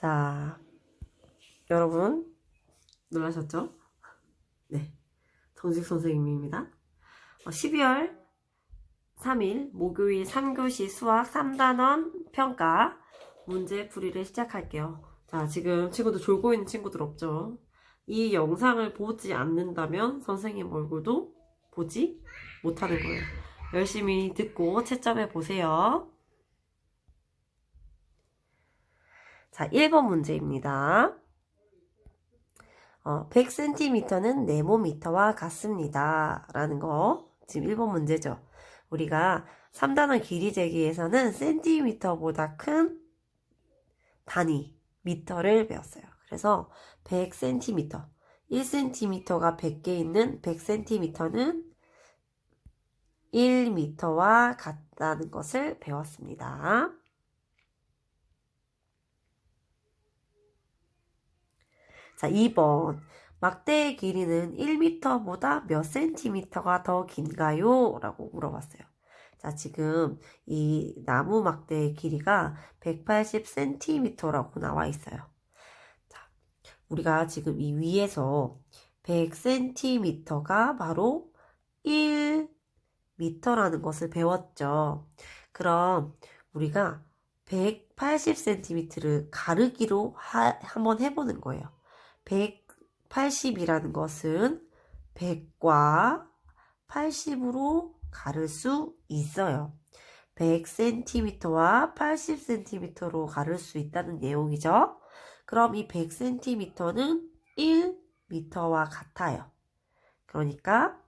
자, 여러분, 놀라셨죠? 네. 정식 선생님입니다. 어, 12월 3일 목요일 3교시 수학 3단원 평가 문제 풀이를 시작할게요. 자, 지금 친구들 졸고 있는 친구들 없죠? 이 영상을 보지 않는다면 선생님 얼굴도 보지 못하는 거예요. 열심히 듣고 채점해 보세요. 자, 1번 문제입니다. 어, 100cm는 네모미터와 같습니다. 라는 거. 지금 1번 문제죠. 우리가 3단원 길이 재기에서는 cm보다 큰 단위, 미터를 배웠어요. 그래서 100cm, 1cm가 100개 있는 100cm는 1m와 같다는 것을 배웠습니다. 자, 2번. 막대의 길이는 1m보다 몇 cm가 더 긴가요? 라고 물어봤어요. 자, 지금 이 나무 막대의 길이가 180cm라고 나와 있어요. 자, 우리가 지금 이 위에서 100cm가 바로 1m라는 것을 배웠죠. 그럼 우리가 180cm를 가르기로 하, 한번 해보는 거예요. 180이라는 것은 100과 80으로 가를 수 있어요. 100cm와 80cm로 가를 수 있다는 내용이죠. 그럼 이 100cm는 1m와 같아요. 그러니까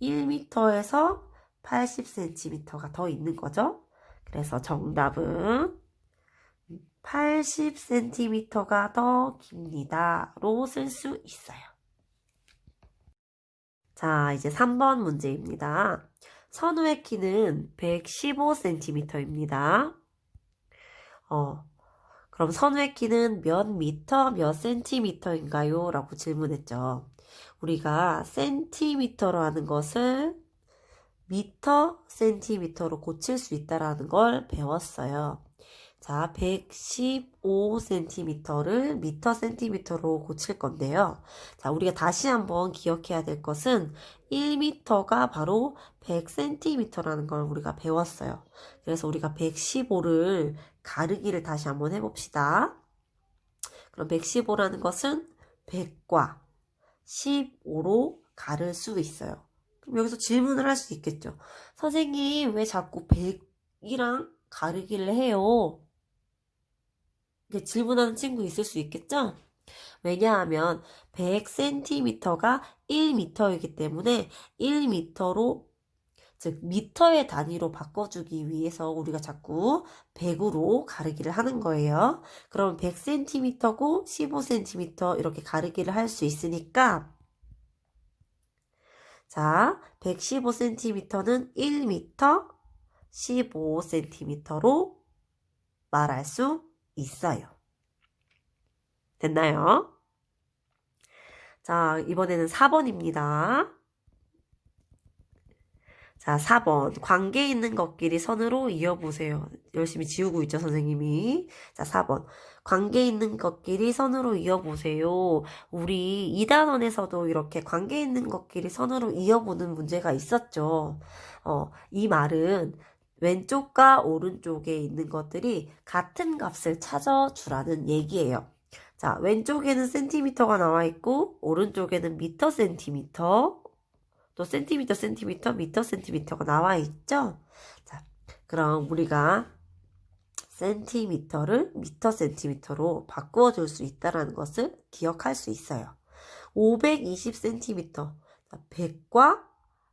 1m에서 80cm가 더 있는 거죠. 그래서 정답은 80cm가 더 깁니다. 로 쓸 수 있어요. 자, 이제 3번 문제입니다. 선우의 키는 115cm입니다. 어, 그럼 선우의 키는 몇 미터, 몇 센티미터인가요? 라고 질문했죠. 우리가 센티미터로 하는 것을 미터, 센티미터로 고칠 수 있다라는 걸 배웠어요. 자, 115cm를 미터 센티미터로 고칠 건데요. 자, 우리가 다시 한번 기억해야 될 것은 1m가 바로 100cm라는 걸 우리가 배웠어요. 그래서 우리가 115를 가르기를 다시 한번 해봅시다. 그럼 115라는 것은 100과 15로 가를 수 있어요. 그럼 여기서 질문을 할 수 있겠죠. 선생님, 왜 자꾸 100이랑 가르기를 해요? 질문하는 친구 있을 수 있겠죠? 왜냐하면 100cm가 1m이기 때문에 1m로 즉 미터의 단위로 바꿔주기 위해서 우리가 자꾸 100으로 가르기를 하는 거예요. 그럼 100cm고 15cm 이렇게 가르기를 할 수 있으니까 자 115cm는 1m 15cm로 말할 수 있어요. 됐나요? 자, 이번에는 4번입니다. 자, 4번. 관계 있는 것끼리 선으로 이어보세요. 열심히 지우고 있죠, 선생님이. 자, 4번. 관계 있는 것끼리 선으로 이어보세요. 우리 2단원에서도 이렇게 관계 있는 것끼리 선으로 이어보는 문제가 있었죠. 어, 이 말은 왼쪽과 오른쪽에 있는 것들이 같은 값을 찾아주라는 얘기예요. 자, 왼쪽에는 센티미터가 나와 있고, 오른쪽에는 미터 센티미터, 또 센티미터 센티미터, 미터 센티미터가 나와 있죠? 자, 그럼 우리가 센티미터를 미터 센티미터로 바꾸어 줄 수 있다는 것을 기억할 수 있어요. 520cm, 100과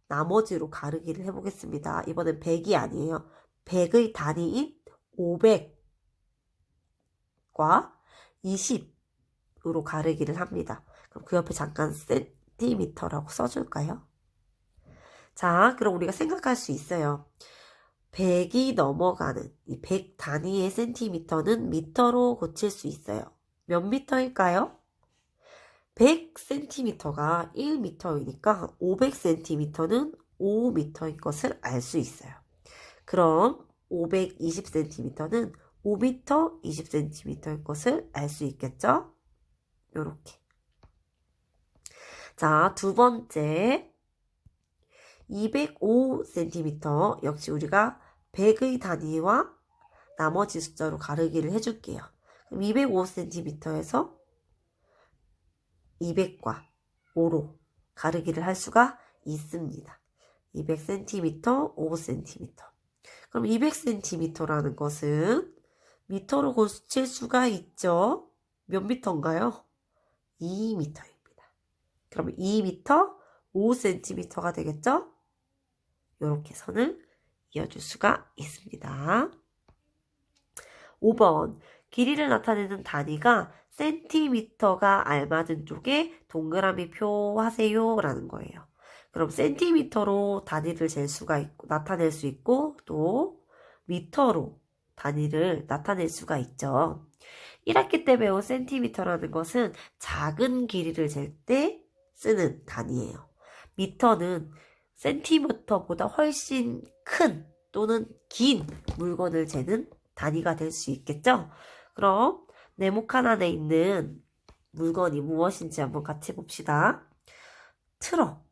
나머지로 가르기를 해보겠습니다. 이번엔 100이 아니에요. 100의 단위인 500과 20으로 가르기를 합니다. 그럼 그 옆에 잠깐 센티미터라고 써줄까요? 자, 그럼 우리가 생각할 수 있어요. 100이 넘어가는 이 100 단위의 센티미터는 미터로 고칠 수 있어요. 몇 미터일까요? 100cm가 1m이니까 500cm는 5m인 것을 알 수 있어요. 그럼 520cm는 5m 20cm일 것을 알 수 있겠죠? 요렇게. 자, 두 번째. 205cm. 역시 우리가 100의 단위와 나머지 숫자로 가르기를 해줄게요. 그럼 205cm에서 200과 5로 가르기를 할 수가 있습니다. 200cm, 5cm. 그럼 200cm라는 것은 미터로 고칠 수가 있죠. 몇 미터인가요? 2미터입니다. 그럼 2미터, 5cm가 되겠죠? 이렇게 선을 이어줄 수가 있습니다. 5번 길이를 나타내는 단위가 센티미터가 알맞은 쪽에 동그라미 표 하세요 라는 거예요. 그럼 센티미터로 단위를 잴 수가 있고 나타낼 수 있고 또 미터로 단위를 나타낼 수가 있죠. 1학기 때 배운 센티미터라는 것은 작은 길이를 잴 때 쓰는 단위예요. 미터는 센티미터보다 훨씬 큰 또는 긴 물건을 재는 단위가 될 수 있겠죠? 그럼 네모 칸안에 있는 물건이 무엇인지 한번 같이 봅시다. 트럭,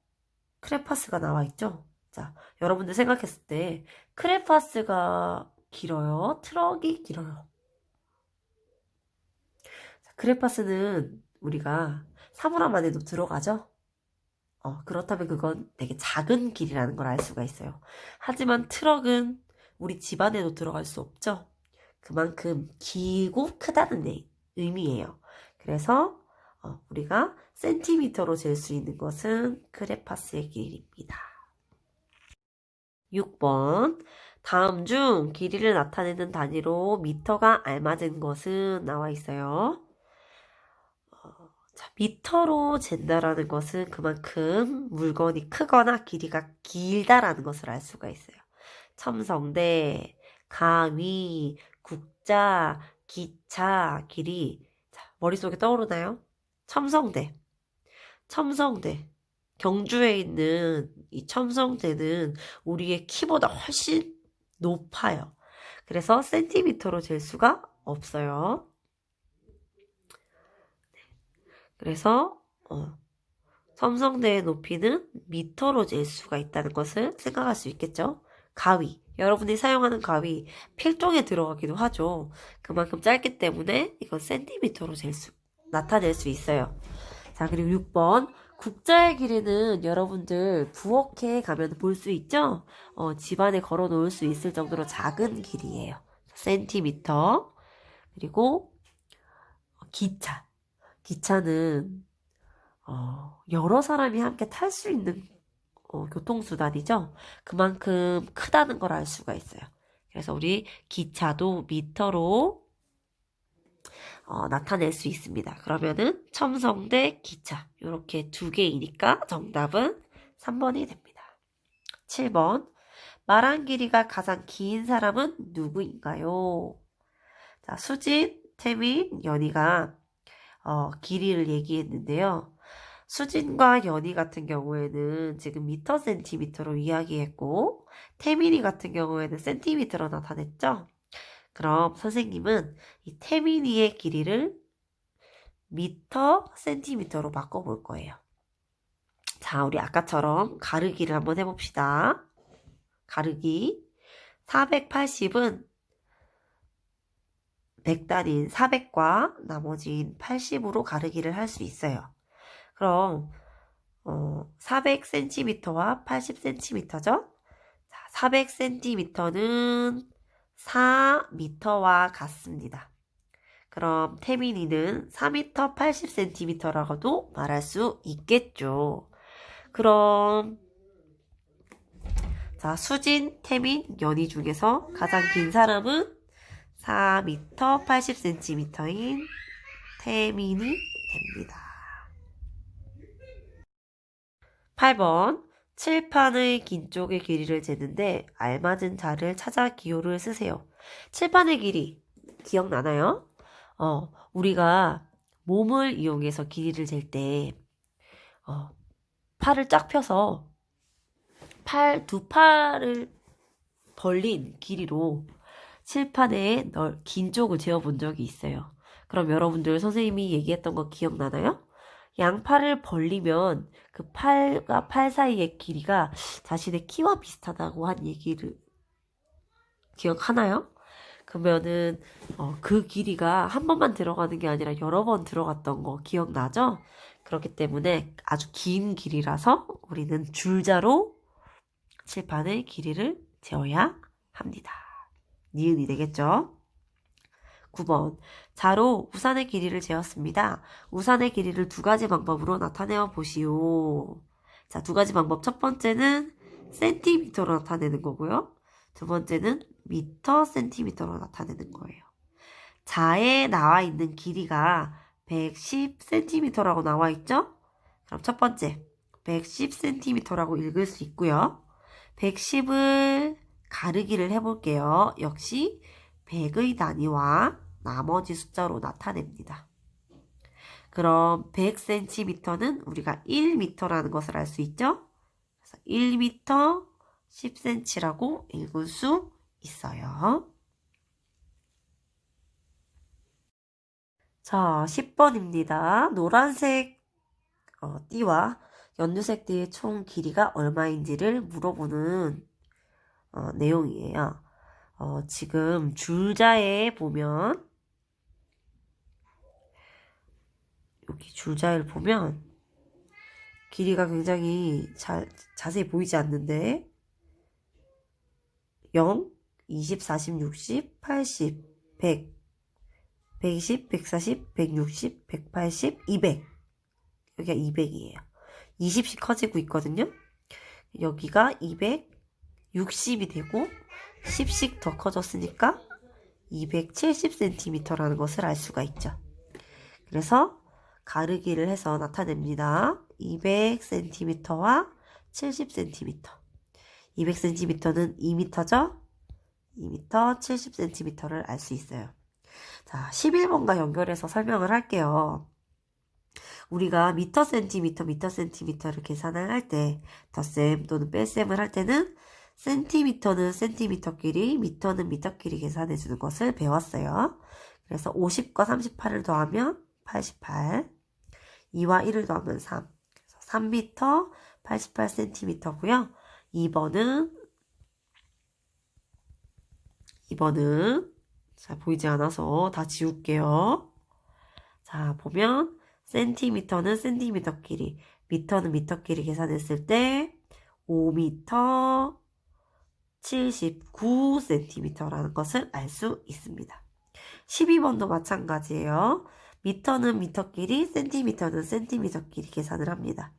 크레파스가 나와 있죠? 자, 여러분들 생각했을 때 크레파스가 길어요? 트럭이 길어요? 자, 크레파스는 우리가 사물함 안에도 들어가죠? 어, 그렇다면 그건 되게 작은 길이라는 걸 알 수가 있어요. 하지만 트럭은 우리 집 안에도 들어갈 수 없죠? 그만큼 길고 크다는 의- 의미예요. 그래서 어, 우리가 센티미터로 잴 수 있는 것은 크레파스의 길이입니다. 6번 다음 중 길이를 나타내는 단위로 미터가 알맞은 것은 나와 있어요. 어, 자, 미터로 잰다라는 것은 그만큼 물건이 크거나 길이가 길다라는 것을 알 수가 있어요. 첨성대, 가위, 국자, 기차, 길이. 자, 머릿속에 떠오르나요? 첨성대. 첨성대. 경주에 있는 이 첨성대는 우리의 키보다 훨씬 높아요. 그래서 센티미터로 잴 수가 없어요. 그래서 어, 첨성대의 높이는 미터로 잴 수가 있다는 것을 생각할 수 있겠죠. 가위. 여러분이 사용하는 가위 필종에 들어가기도 하죠. 그만큼 짧기 때문에 이건 센티미터로 잴 수, 나타낼 수 있어요. 자, 그리고 6번. 국자의 길이는 여러분들 부엌에 가면 볼 수 있죠? 어, 집안에 걸어 놓을 수 있을 정도로 작은 길이에요. 센티미터. 그리고 기차. 기차는 어, 여러 사람이 함께 탈 수 있는 어, 교통수단이죠. 그만큼 크다는 걸 알 수가 있어요. 그래서 우리 기차도 미터로 어, 나타낼 수 있습니다. 그러면은 첨성대 기차 이렇게 두 개이니까 정답은 3번이 됩니다. 7번 말한 길이가 가장 긴 사람은 누구인가요? 자, 수진, 태민, 연희가 어, 길이를 얘기했는데요. 수진과 연희 같은 경우에는 지금 미터 센티미터로 이야기했고 태민이 같은 경우에는 센티미터로 나타냈죠. 그럼 선생님은 이 태민이의 길이를 미터 센티미터로 바꿔볼 거예요. 자, 우리 아까처럼 가르기를 한번 해봅시다. 가르기 480은 100단인 400과 나머지인 80으로 가르기를 할 수 있어요. 그럼 어, 400cm와 80cm죠? 자, 400cm는 4m와 같습니다. 그럼 태민이는 4m 80cm라고도 말할 수 있겠죠. 그럼 자, 수진, 태민, 연희 중에서 가장 긴 사람은 4m 80cm인 태민이 됩니다. 8번 칠판의 긴 쪽의 길이를 재는데 알맞은 자를 찾아 기호를 쓰세요. 칠판의 길이 기억나나요? 어, 우리가 몸을 이용해서 길이를 잴 때, 어, 팔을 쫙 펴서 팔, 두 팔을 벌린 길이로 칠판에 널, 긴 쪽을 재어본 적이 있어요. 그럼 여러분들 선생님이 얘기했던 거 기억나나요? 양팔을 벌리면 그 팔과 팔 사이의 길이가 자신의 키와 비슷하다고 한 얘기를 기억하나요? 그러면은 어, 그 길이가 한 번만 들어가는 게 아니라 여러 번 들어갔던 거 기억나죠? 그렇기 때문에 아주 긴 길이라서 우리는 줄자로 칠판의 길이를 재어야 합니다. 니은이 되겠죠? 9번. 자로 우산의 길이를 재었습니다. 우산의 길이를 두 가지 방법으로 나타내어 보시오. 자, 두 가지 방법. 첫 번째는 센티미터로 나타내는 거고요. 두 번째는 미터 센티미터로 나타내는 거예요. 자에 나와 있는 길이가 110cm라고 나와 있죠? 그럼 첫 번째, 110cm라고 읽을 수 있고요. 110을 가르기를 해볼게요. 역시 100의 단위와 나머지 숫자로 나타냅니다. 그럼 100cm는 우리가 1m라는 것을 알 수 있죠? 그래서 1m 10cm라고 읽을 수 있어요. 자, 10번입니다. 노란색 어, 띠와 연두색 띠의 총 길이가 얼마인지를 물어보는 어, 내용이에요. 어, 지금 줄자에 보면 여기 줄자를 보면 길이가 굉장히 잘, 자세히 보이지 않는데 0, 20, 40, 60, 80, 100, 120, 140, 160, 180, 200 여기가 200이에요. 20씩 커지고 있거든요. 여기가 260이 되고 10씩 더 커졌으니까 270cm라는 것을 알 수가 있죠. 그래서 가르기를 해서 나타냅니다. 200cm와 70cm. 200cm는 2m죠? 2m, 70cm를 알 수 있어요. 자, 11번과 연결해서 설명을 할게요. 우리가 미터 센티미터, 미터 센티미터를 계산을 할 때, 덧셈 또는 뺄셈을 할 때는 센티미터는 센티미터끼리, 미터는 미터끼리 계산해 주는 것을 배웠어요. 그래서 50과 38을 더하면 88, 2와 1을 더하면 3. 그래서 3m 88cm고요. 2번은 2번은 자 보이지 않아서 다 지울게요. 자 보면 센티미터는 센티미터 끼리, 미터는 미터 끼리 계산했을 때 5m 79cm라는 것을 알 수 있습니다. 12번도 마찬가지예요. 미터는 미터끼리, 센티미터는 센티미터끼리 계산을 합니다.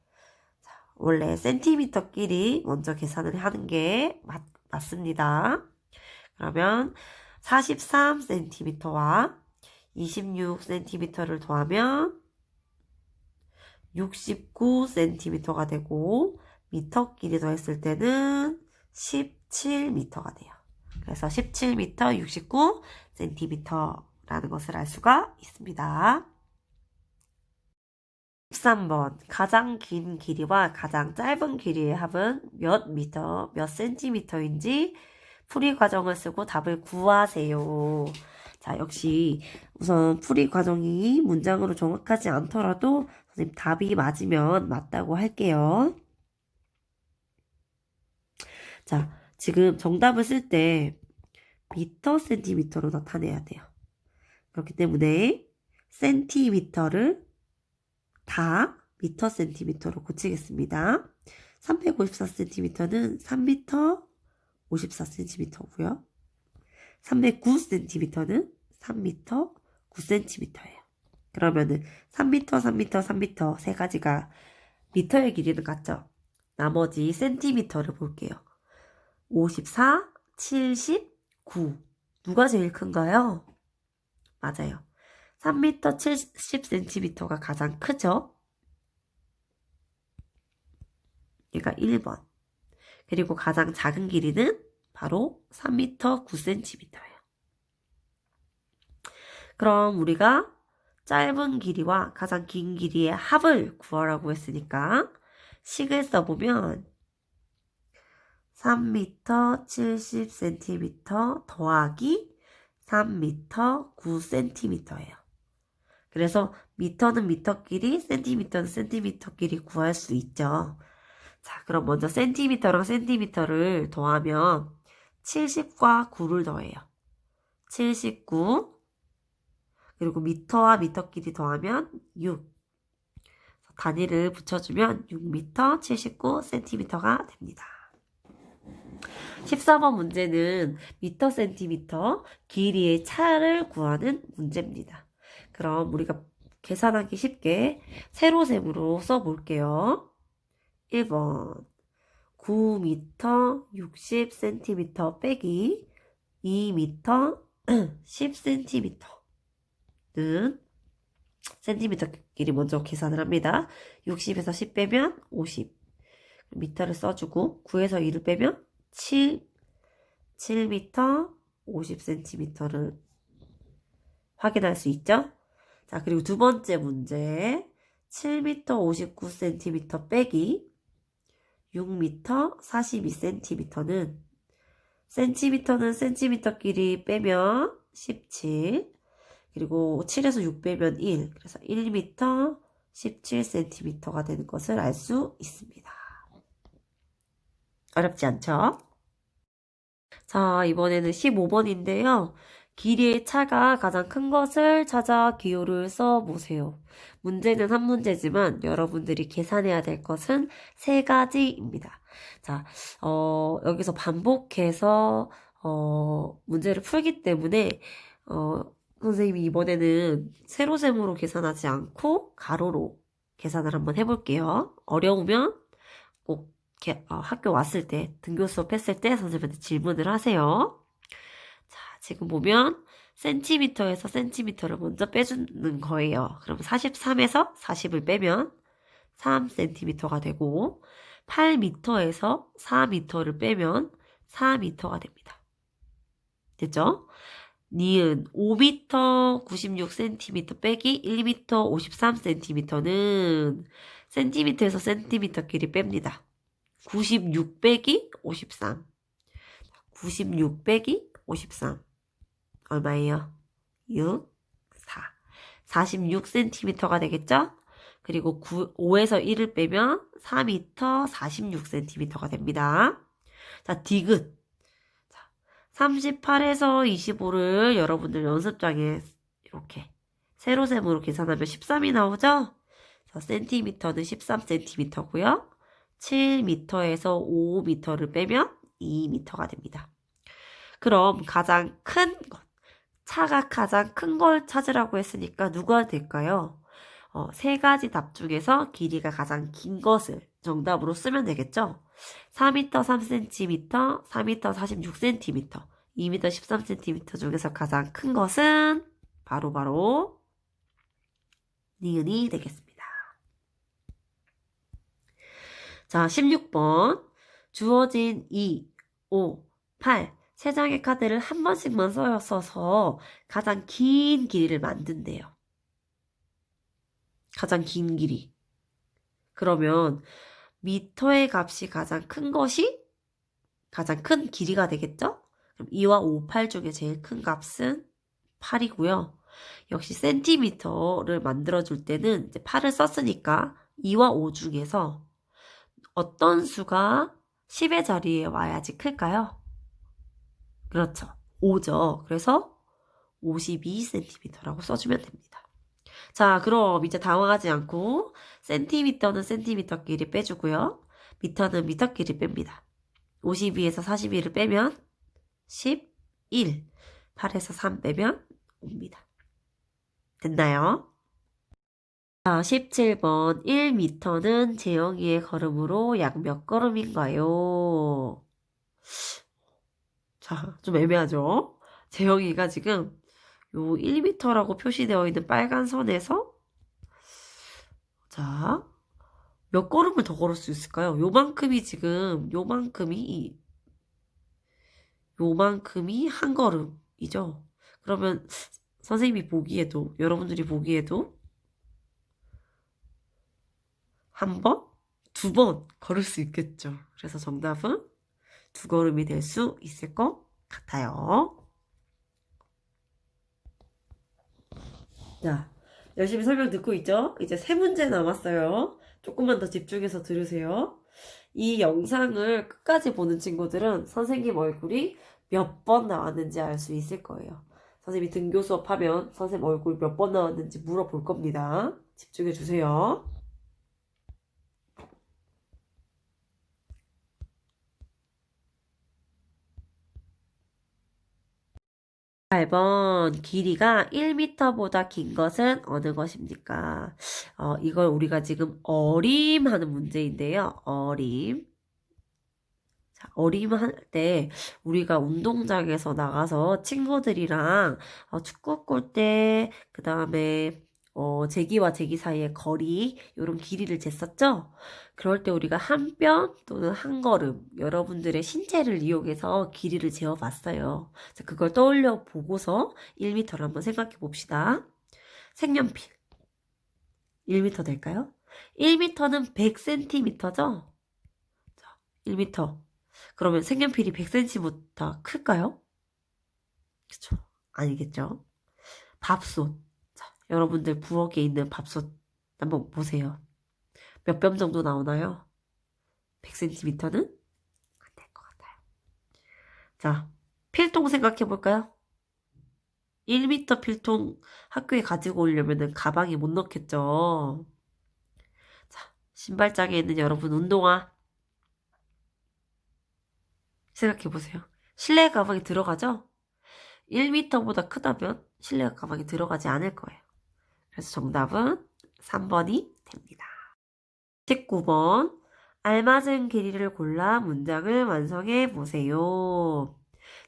자, 원래 센티미터끼리 먼저 계산을 하는 게 맞, 맞습니다. 그러면 43cm와 26cm를 더하면 69cm가 되고 미터끼리 더했을 때는 17m가 돼요. 그래서 17m, 69cm 라는 것을 알 수가 있습니다. 13번 가장 긴 길이와 가장 짧은 길이의 합은 몇 미터, 몇 센티미터인지 풀이 과정을 쓰고 답을 구하세요. 자, 역시 우선 풀이 과정이 문장으로 정확하지 않더라도 선생님 답이 맞으면 맞다고 할게요. 자, 지금 정답을 쓸 때 미터 센티미터로 나타내야 돼요. 그렇기 때문에 센티미터를 다 미터 센티미터로 고치겠습니다. 354cm는 3m 54cm고요. 309cm는 3m 9cm예요. 그러면은 3m, 3m, 3m 세 가지가 미터의 길이는 같죠? 나머지 센티미터를 볼게요. 54, 79. 누가 제일 큰가요? 맞아요. 3m 70cm가 가장 크죠? 얘가 1번. 그리고 가장 작은 길이는 바로 3m 9cm예요. 그럼 우리가 짧은 길이와 가장 긴 길이의 합을 구하라고 했으니까 식을 써보면 3m 70cm 더하기 3m 9cm예요. 그래서 미터는 미터 길이, 센티미터는 센티미터 길이 구할 수 있죠. 자, 그럼 먼저 센티미터랑 센티미터를 더하면 70과 9를 더해요. 79 그리고 미터와 미터 길이 더하면 6 단위를 붙여주면 6m 79cm가 됩니다. 14번 문제는 미터 센티미터 길이의 차를 구하는 문제입니다. 그럼 우리가 계산하기 쉽게 세로셈으로 써볼게요. 1번 9m 60cm 빼기 2m 10cm는 센티미터 길이 먼저 계산을 합니다. 60에서 10 빼면 50 미터를 써주고 9에서 2를 빼면 7 7m 50cm를 확인할 수 있죠? 자, 그리고 두 번째 문제 7m 59cm 빼기 6m 42cm는 센티미터는 센티미터끼리 빼면 17 그리고 7에서 6 빼면 1 그래서 1m 17cm가 되는 것을 알 수 있습니다. 어렵지 않죠? 자, 이번에는 15번인데요. 길이의 차가 가장 큰 것을 찾아 기호를 써보세요. 문제는 한 문제지만 여러분들이 계산해야 될 것은 세 가지입니다. 자, 어, 여기서 반복해서, 어, 문제를 풀기 때문에, 어, 선생님이 이번에는 세로셈으로 계산하지 않고 가로로 계산을 한번 해볼게요. 어려우면 꼭 이렇게, 어, 학교 왔을 때, 등교 수업 했을 때 선생님한테 질문을 하세요. 자, 지금 보면 센티미터에서 센티미터를 먼저 빼주는 거예요. 그럼 43에서 40을 빼면 3cm가 되고 8m에서 4m를 빼면 4m가 됩니다. 됐죠? 니은 5m 96cm 빼기 1m 53cm는 센티미터에서 센티미터 길이 뺍니다. 96 빼기 53. 96 빼기 53. 얼마예요? 6, 4. 46cm가 되겠죠? 그리고 9, 5에서 1을 빼면 4m 46cm가 됩니다. 자, 디귿. 38에서 25를 여러분들 연습장에 이렇게 세로셈으로 계산하면 13이 나오죠? 자, 센티미터는 13cm고요. 7m에서 5m를 빼면 2m가 됩니다. 그럼 가장 큰 것, 차가 가장 큰 걸 찾으라고 했으니까 누가 될까요? 어, 세 가지 답 중에서 길이가 가장 긴 것을 정답으로 쓰면 되겠죠? 4m 3cm, 4m 46cm, 2m 13cm 중에서 가장 큰 것은 바로바로 바로 니은이 되겠습니다. 자, 16번. 주어진 2, 5, 8. 세 장의 카드를 한 번씩만 써서 가장 긴 길이를 만든대요. 가장 긴 길이. 그러면 미터의 값이 가장 큰 것이 가장 큰 길이가 되겠죠? 그럼 2와 5, 8 중에 제일 큰 값은 8이고요. 역시 센티미터를 만들어줄 때는 이제 8을 썼으니까 2와 5 중에서 어떤 수가 10의 자리에 와야지 클까요? 그렇죠. 5죠. 그래서 52cm라고 써주면 됩니다. 자, 그럼 이제 당황하지 않고 센티미터는 센티미터끼리 빼주고요. 미터는 미터끼리 뺍니다. 52에서 41을 빼면 11, 8에서 3 빼면 5입니다. 됐나요? 자, 17번 1m는 재영이의 걸음으로 약 몇 걸음인가요? 자, 좀 애매하죠? 재영이가 지금 요 1m라고 표시되어 있는 빨간 선에서 자, 몇 걸음을 더 걸을 수 있을까요? 요만큼이 지금 요만큼이 요만큼이 한 걸음이죠. 그러면 선생님이 보기에도 여러분들이 보기에도 한 번, 두 번 걸을 수 있겠죠. 그래서 정답은 두 걸음이 될 수 있을 것 같아요. 자, 열심히 설명 듣고 있죠? 이제 세 문제 남았어요. 조금만 더 집중해서 들으세요. 이 영상을 끝까지 보는 친구들은 선생님 얼굴이 몇 번 나왔는지 알 수 있을 거예요. 선생님이 등교 수업 하면 선생님 얼굴 몇 번 나왔는지 물어볼 겁니다. 집중해 주세요. 8번 길이가 1m보다 긴 것은 어느 것입니까? 어, 이걸 우리가 지금 어림 하는 문제인데요. 어림. 자, 어림 할 때 우리가 운동장에서 나가서 친구들이랑 어, 축구 골대 그 다음에 어, 제기와 제기 사이의 거리 이런 길이를 쟀었죠? 그럴 때 우리가 한 뼘 또는 한 걸음 여러분들의 신체를 이용해서 길이를 재어봤어요. 자, 그걸 떠올려 보고서 1m를 한번 생각해 봅시다. 색연필 1m 될까요? 1m는 100cm죠? 자, 1m. 그러면 색연필이 100cm보다 클까요? 그쵸? 아니겠죠? 밥솥. 자, 여러분들 부엌에 있는 밥솥 한번 보세요. 몇 뼘 정도 나오나요? 100cm는? 안 될 것 같아요. 자, 필통 생각해 볼까요? 1m 필통 학교에 가지고 오려면 가방에 못 넣겠죠. 자, 신발장에 있는 여러분 운동화 생각해 보세요. 실내 가방에 들어가죠? 1m보다 크다면 실내 가방에 들어가지 않을 거예요. 그래서 정답은 3번이 됩니다. 19번. 알맞은 길이를 골라 문장을 완성해 보세요.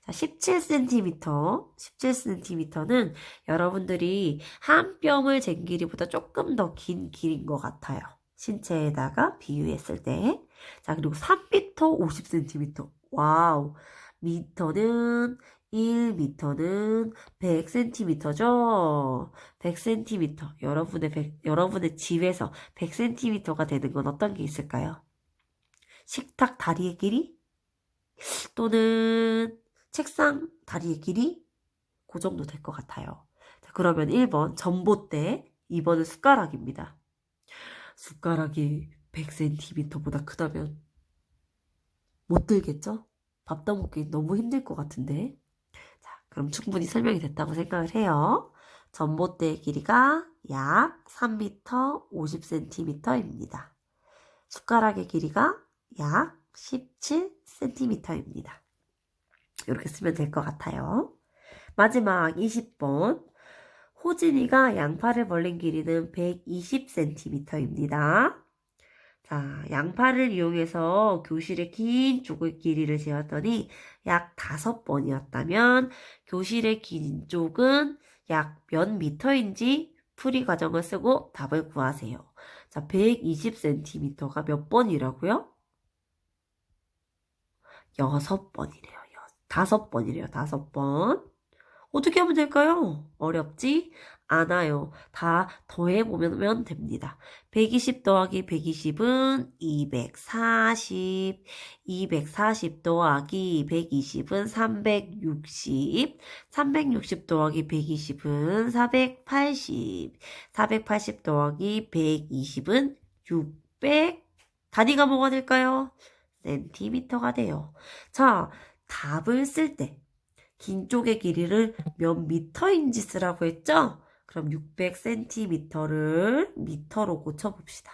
자, 17cm, 17cm는 여러분들이 한 뼘을 잰 길이보다 조금 더 긴 길인 것 같아요. 신체에다가 비유했을 때. 자, 그리고 3m 50cm. 와우. 미터는 1미터는 100cm죠. 100cm. 여러분의 100, 여러분의 집에서 100cm가 되는 건 어떤 게 있을까요? 식탁 다리의 길이? 또는 책상 다리의 길이? 그 정도 될 것 같아요. 자, 그러면 1번 전봇대, 2번은 숟가락입니다. 숟가락이 100cm보다 크다면 못 들겠죠? 밥 떠먹기 너무 힘들 것 같은데. 자, 그럼 충분히 설명이 됐다고 생각을 해요. 전봇대의 길이가 약 3m 50cm입니다. 숟가락의 길이가 약 17cm입니다. 이렇게 쓰면 될 것 같아요. 마지막 20번. 호진이가 양팔을 벌린 길이는 120cm입니다. 자, 양팔을 이용해서 교실의 긴 쪽의 길이를 재었더니 약 5번이었다면 교실의 긴 쪽은 약 몇 미터인지 풀이 과정을 쓰고 답을 구하세요. 자, 120cm가 몇 번이라고요? 6번이래요. 5번이래요. 5번. 어떻게 하면 될까요? 어렵지 않아요. 다 더해보면 됩니다. 120 더하기 120은 240, 240 더하기 120은 360, 360 더하기 120은 480, 480 더하기 120은 600, 단위가 뭐가 될까요? 센티미터가 돼요. 자, 답을 쓸 때, 긴 쪽의 길이를 몇 미터인지 쓰라고 했죠? 그럼 600cm를 미터로 고쳐봅시다.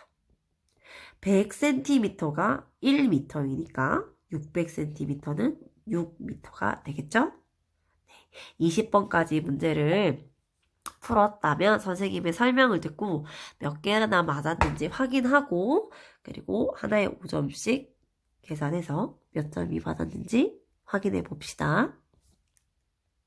100cm가 1m이니까 600cm는 6m가 되겠죠? 20번까지 문제를 풀었다면 선생님의 설명을 듣고 몇 개나 맞았는지 확인하고 그리고 하나에 5점씩 계산해서 몇 점이 받았는지 확인해 봅시다.